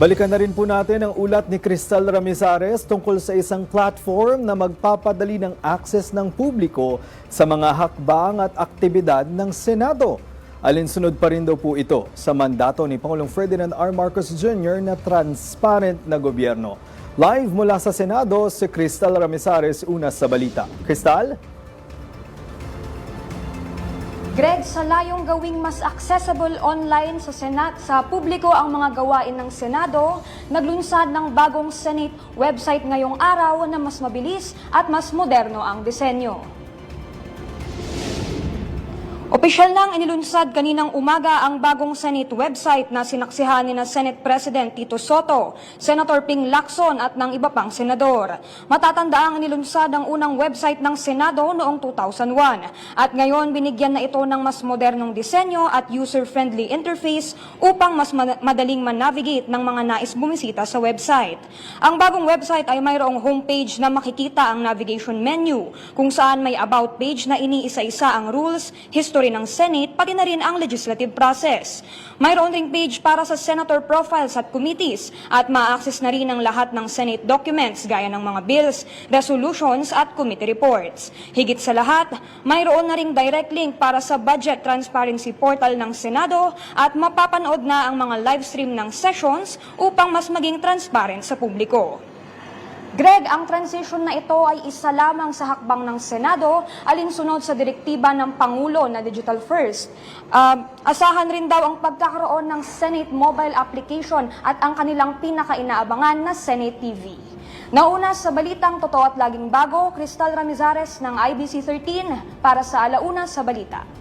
Balikan na rin po natin ang ulat ni Cristal Ramizares tungkol sa isang platform na magpapadali ng access ng publiko sa mga hakbang at aktibidad ng Senado. Alinsunod pa rin daw po ito sa mandato ni Pangulong Ferdinand R. Marcos Jr. na transparent na gobyerno. Live mula sa Senado, si Cristal Ramizares una sa balita. Cristal? Greg, sa layong gawing mas accessible online sa Senat sa publiko ang mga gawain ng Senado, naglunsad ng bagong Senate website ngayong araw na mas mabilis at mas moderno ang disenyo. Opisyal nang inilunsad kaninang umaga ang bagong Senate website na sinaksihan ni na Senate President Tito Soto, Senator Ping Lacson at ng iba pang senador. Matatanda ang inilunsad ang unang website ng Senado noong 2001 at ngayon binigyan na ito ng mas modernong disenyo at user-friendly interface upang mas ma- madaling man-navigate ng mga nais bumisita sa website. Ang bagong website ay mayroong homepage na makikita ang navigation menu kung saan may about page na iniisa-isa ang rules, history ng Senate, pati na rin ang legislative process. Mayroon ring page para sa senator profiles at committees at ma-access na rin ang lahat ng Senate documents gaya ng mga bills, resolutions at committee reports. Higit sa lahat, mayroon na ring direct link para sa budget transparency portal ng Senado at mapapanood na ang mga live stream ng sessions upang mas maging transparent sa publiko. Greg, ang transition na ito ay isa lamang sa hakbang ng Senado alinsunod sa direktiba ng Pangulo na Digital First. Um, asahan rin daw ang pagkakaroon ng Senate mobile application at ang kanilang pinakainaabangan na Senate TV. Nauna sa balitang totoo at laging bago, Cristal Ramizares ng IBC 13 para sa Alauna sa Balita.